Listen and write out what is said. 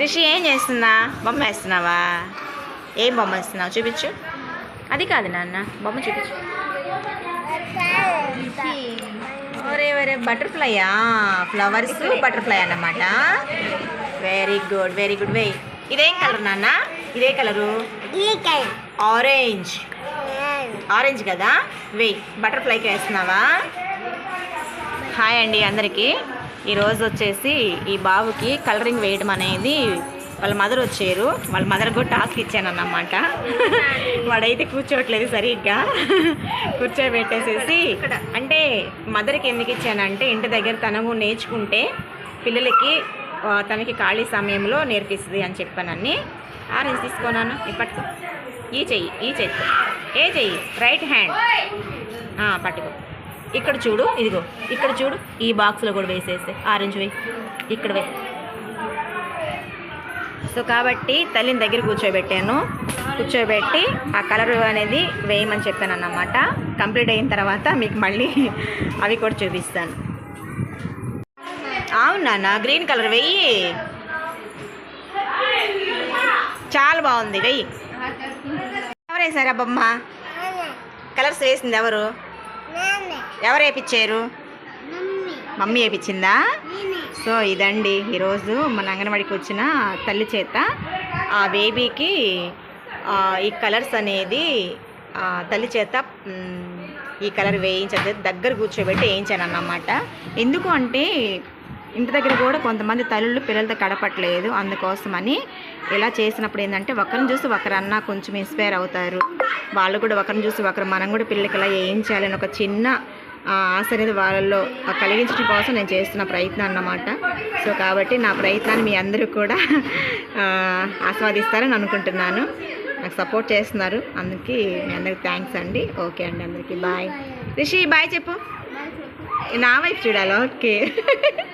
రిషి ఏం చేస్తున్నా బొమ్మ వేస్తున్నావా ఏం బొమ్మ వేస్తున్నావు చూపించు అది కాదు నాన్న బొమ్మ చూపించు ఒరే ఒరే బటర్ఫ్లైయా ఫ్లవర్స్ బటర్ఫ్లై అన్నమాట వెరీ గుడ్ వెరీ గుడ్ వెయ్ ఇదేం కలర్ నాన్న ఇదే కలరు ఆరెంజ్ ఆరెంజ్ కదా వెయ్ బటర్ఫ్లైకి వేస్తున్నావా హాయ్ అండి అందరికీ. ఈరోజు వచ్చేసి ఈ బాబుకి కలరింగ్ వేయడం అనేది వాళ్ళ మదర్ వచ్చారు. వాళ్ళ మదర్ కూడా టాస్క్ ఇచ్చానన్నమాట. వాడైతే కూర్చోవట్లేదు సరిగ్గా. కూర్చోబెట్టేసేసి అంటే మదర్కి ఎందుకు ఇచ్చానంటే ఇంటి దగ్గర తనము నేర్చుకుంటే పిల్లలకి తనకి ఖాళీ సమయంలో నేర్పిస్తుంది అని చెప్పానని ఆరెంజ్ తీసుకోనాను ఇప్పటికో ఈ చెయ్యి ఈ చెయ్యి. ఏ చెయ్యి? Right hand. పట్టుకో. ఇక్కడ చూడు ఇదిగో ఇక్కడ చూడు ఈ బాక్స్లో కూడా వేసేస్తే. ఆరెంజ్ వే ఇక్కడ వే. సో కాబట్టి తల్లిని దగ్గర కూర్చోబెట్టాను. కూర్చోబెట్టి ఆ కలర్ అనేది వేయమని చెప్పాను అన్నమాట కంప్లీట్ అయిన తర్వాత మీకు మళ్ళీ అవి కూడా చూపిస్తాను. అవునా గ్రీన్ కలర్ వెయ్యి చాలా బాగుంది వెయ్యి ఎవరేసారా బొమ్మ కలర్స్ వేసింది ఎవరు? ఎవరు వేపించారు మమ్మీ. వేపించిందా సో ఇదండి ఈరోజు మన అంగన్వాడికి వచ్చిన తల్లి చేత ఆ బేబీకి ఈ కలర్స్ అనేది తల్లి చేత ఈ కలర్ వేయించదు దగ్గర కూర్చోబెట్టి వేయించాను అన్నమాట ఎందుకు అంటే ఇంటి దగ్గర కూడా కొంతమంది తల్లులు పిల్లలతో గడపట్లేదు అందుకోసమని ఇలా చేసినప్పుడు ఏంటంటే ఒకరిని చూసి ఒకరన్నా కొంచెం ఇన్స్పైర్ అవుతారు. వాళ్ళు కూడా ఒకరిని చూసి ఒకరు మనం కూడా పిల్లలకి ఇలా వేయించాలని ఒక చిన్న ఆశ అనేది వాళ్ళలో కలిగించడం కోసం నేను చేస్తున్న ప్రయత్నం అన్నమాట. సో కాబట్టి నా ప్రయత్నాన్ని మీ అందరూ కూడా ఆస్వాదిస్తారని అనుకుంటున్నాను. నాకు సపోర్ట్ చేస్తున్నారు. అందుకే మీ అందరికి థ్యాంక్స్ అండి. ఓకే అండి అందరికీ. బాయ్ రిషి బాయ్ చెప్పు. నా వైపు చూడాలి? ఓకే